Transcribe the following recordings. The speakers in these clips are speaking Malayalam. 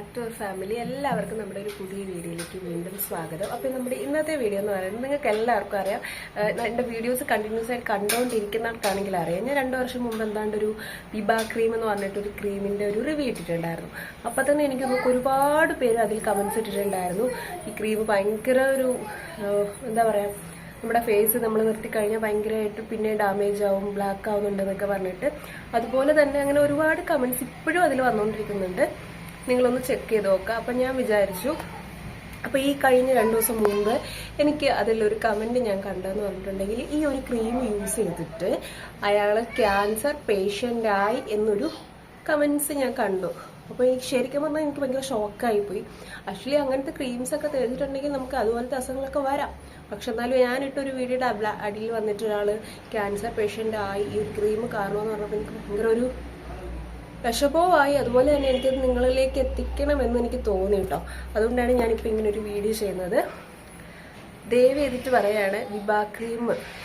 നമ്മുടെ ഒരു പുതിയ വീഡിയോയിലേക്ക് വീണ്ടും സ്വാഗതം. അപ്പോൾ നമ്മുടെ ഇന്നത്തെ വീഡിയോ എന്ന് പറയുന്നത് നിങ്ങൾക്ക് എല്ലാവർക്കും അറിയാം. എന്റെ വീഡിയോസ് കണ്ടിന്യൂസ് ആയിട്ട് കണ്ടുകൊണ്ടിരിക്കുന്നവർക്കാണെങ്കിൽ അറിയാം. ഞാൻ രണ്ട് വർഷം മുമ്പ് എന്താണ്ട് ഒരു വിബ ക്രീം എന്ന് പറഞ്ഞിട്ട് ഒരു ക്രീമിന്റെ ഒരു റിവ്യൂ ഇട്ടിട്ടുണ്ടായിരുന്നു. അപ്പോൾ തന്നെ എനിക്ക് നമുക്ക് ഒരുപാട് പേര് അതിൽ കമൻസ് ഇട്ടിട്ടുണ്ടായിരുന്നു. ഈ ക്രീം ഭയങ്കര ഒരു എന്താ പറയുക നമ്മുടെ ഫേസ് നമ്മൾ നിർത്തിക്കഴിഞ്ഞാൽ ഭയങ്കരമായിട്ട് പിന്നെ ഡാമേജ് ആവും ബ്ലാക്ക് ആവുന്നുണ്ടെന്നൊക്കെ പറഞ്ഞിട്ട്. അതുപോലെ തന്നെ അങ്ങനെ ഒരുപാട് കമൻസ് ഇപ്പോഴും അതിൽ വന്നുകൊണ്ടിരിക്കുന്നുണ്ട് നിങ്ങളൊന്ന് ചെക്ക് ചെയ്ത് നോക്കുക അപ്പം ഞാൻ വിചാരിച്ചു. അപ്പോൾ ഈ കഴിഞ്ഞ രണ്ട് ദിവസം മുമ്പ് എനിക്ക് അതിലൊരു കമന്റ് ഞാൻ കണ്ടതെന്ന് പറഞ്ഞിട്ടുണ്ടെങ്കിൽ ഈ ഒരു ക്രീം യൂസ് ചെയ്തിട്ട് അയാൾ ക്യാൻസർ പേഷ്യന്റായി എന്നൊരു കമൻസ് ഞാൻ കണ്ടു. അപ്പോൾ എനിക്ക് ശരിക്കും പറഞ്ഞാൽ എനിക്ക് ഭയങ്കര ഷോക്കായി പോയി. ആക്ച്വലി അങ്ങനത്തെ ക്രീംസ് ഒക്കെ തേച്ചിട്ടുണ്ടെങ്കിൽ നമുക്ക് അതുപോലത്തെ അസുഖങ്ങളൊക്കെ വരാം. പക്ഷെ എന്നാലും ഞാനിട്ടൊരു വീഡിയോയുടെ അടിയിൽ വന്നിട്ട് ഒരാൾ ക്യാൻസർ പേഷ്യന്റ് ആയി ഈ ക്രീം കാരണമെന്ന് പറഞ്ഞപ്പോൾ എനിക്ക് ഭയങ്കര ഒരു വിഷമവുമായി. അതുപോലെ തന്നെ എനിക്കത് നിങ്ങളിലേക്ക് എത്തിക്കണമെന്ന് എനിക്ക് തോന്നി കേട്ടോ. അതുകൊണ്ടാണ് ഞാനിപ്പോൾ ഇങ്ങനെ ഒരു വീഡിയോ ചെയ്യുന്നത്. ദയവ് ചെയ്തിട്ട് പറയാണ് വിബാ ക്രീം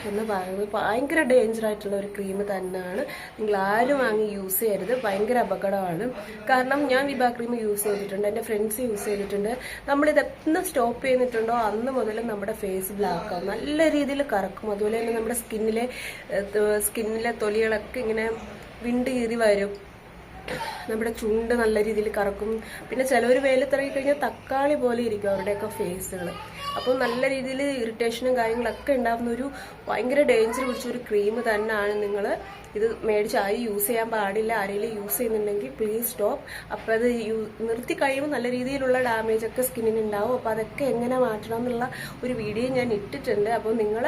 എന്ന് പറയുന്നത് ഭയങ്കര ഡേഞ്ചർ ആയിട്ടുള്ള ഒരു ക്രീം തന്നെയാണ്. നിങ്ങൾ ആരും വാങ്ങി യൂസ് ചെയ്യരുത്. ഭയങ്കര അപകടമാണ്. കാരണം ഞാൻ വിബാ ക്രീം യൂസ് ചെയ്തിട്ടുണ്ട്. എന്റെ ഫ്രണ്ട്സ് യൂസ് ചെയ്തിട്ടുണ്ട്. നമ്മളിത് എന്ന് സ്റ്റോപ്പ് ചെയ്തിട്ടുണ്ടോ അന്ന് മുതൽ നമ്മുടെ ഫേസ് ബ്ലാക്ക് ആവും. നല്ല രീതിയിൽ കറക്കും. അതുപോലെ തന്നെ നമ്മുടെ സ്കിന്നിലെ സ്കിന്നിലെ തൊലികളൊക്കെ ഇങ്ങനെ വിണ്ട് കീറി വരും. നമ്മുടെ ചുണ്ട് നല്ല രീതിയിൽ കറക്കും. പിന്നെ ചിലവർ വെയിലത്തിറങ്ങി കഴിഞ്ഞാൽ തക്കാളി പോലെ ഇരിക്കും അവരുടെയൊക്കെ ഫേസുകൾ അപ്പോൾ നല്ല രീതിയിൽ ഇറിറ്റേഷനും കാര്യങ്ങളൊക്കെ ഉണ്ടാകുന്ന ഒരു ഭയങ്കര ഡേഞ്ചർ പിടിച്ച ഒരു ക്രീം തന്നെയാണ് നിങ്ങൾ ഇത് മേടിച്ച് ആരും യൂസ് ചെയ്യാൻ പാടില്ല. ആരെങ്കിലും യൂസ് ചെയ്യുന്നുണ്ടെങ്കിൽ പ്ലീസ് സ്റ്റോപ്പ്. അപ്പോൾ അത് നിർത്തി കഴിയുമ്പോൾ നല്ല രീതിയിലുള്ള ഡാമേജ് ഒക്കെ സ്കിന്നിന് ഉണ്ടാവും. അപ്പോൾ അതൊക്കെ എങ്ങനെ മാറ്റണം എന്നുള്ള ഒരു വീഡിയോ ഞാൻ ഇട്ടിട്ടുണ്ട്. അപ്പോൾ നിങ്ങൾ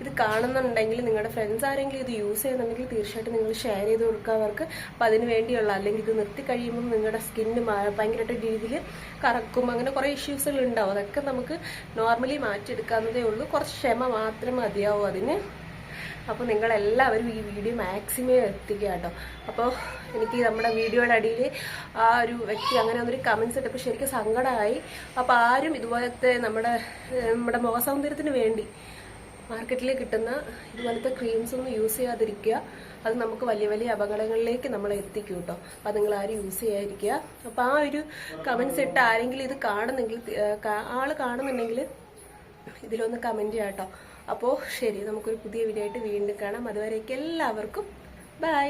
ഇത് കാണുന്നുണ്ടെങ്കിൽ നിങ്ങളുടെ ഫ്രണ്ട്സ് ആരെങ്കിലും ഇത് യൂസ് ചെയ്യുന്നുണ്ടെങ്കിൽ തീർച്ചയായിട്ടും നിങ്ങൾ ഷെയർ ചെയ്ത് കൊടുക്കുക അവർക്ക്. അപ്പം അതിന് വേണ്ടിയുള്ള അല്ലെങ്കിൽ ഇത് നിർത്തി കഴിയുമ്പോൾ നിങ്ങളുടെ സ്കിന്ന് ഭയങ്കരമായിട്ട് രീതിയിൽ കറക്കും. അങ്ങനെ കുറേ ഇഷ്യൂസുകൾ ഉണ്ടാവും. അതൊക്കെ നമുക്ക് നോർമലി മാറ്റിയെടുക്കാവുന്നതേ ഉള്ളൂ. കുറച്ച് ക്ഷമ മാത്രം മതിയാവും അതിന്. അപ്പോൾ നിങ്ങളെല്ലാവരും ഈ വീഡിയോ മാക്സിമം എത്തിക്കുക കേട്ടോ. അപ്പോൾ എനിക്ക് നമ്മുടെ വീഡിയോയുടെ അടിയിൽ ആ ഒരു വ്യക്തി അങ്ങനെ ഒന്നൊരു കമൻസ് ഇട്ടപ്പോൾ ശരിക്കും സങ്കടമായി. അപ്പോൾ ആരും ഇതുപോലത്തെ നമ്മുടെ നമ്മുടെ മുഖസൗന്ദര്യത്തിന് വേണ്ടി മാർക്കറ്റിൽ കിട്ടുന്ന ഇതുപോലത്തെ ക്രീംസ് ഒന്നും യൂസ് ചെയ്യാതിരിക്കുക. അത് നമുക്ക് വലിയ വലിയ അപകടങ്ങളിലേക്ക് നമ്മളെ എത്തിക്കും കേട്ടോ അപ്പം നിങ്ങൾ ആരും യൂസ് ചെയ്യാതിരിക്കുക. അപ്പം ആ ഒരു കമൻസ് ഇട്ട് ആരെങ്കിലും ഇത് കാണുന്നെങ്കിൽ ആൾ കാണുന്നുണ്ടെങ്കിൽ ഇതിലൊന്ന് കമന്റ് ചെയ്യാം കേട്ടോ അപ്പോൾ ശരി നമുക്കൊരു പുതിയ വീഡിയോ ആയിട്ട് വീണ്ടും കാണാം. അതുവരേക്കും എല്ലാവർക്കും ബൈ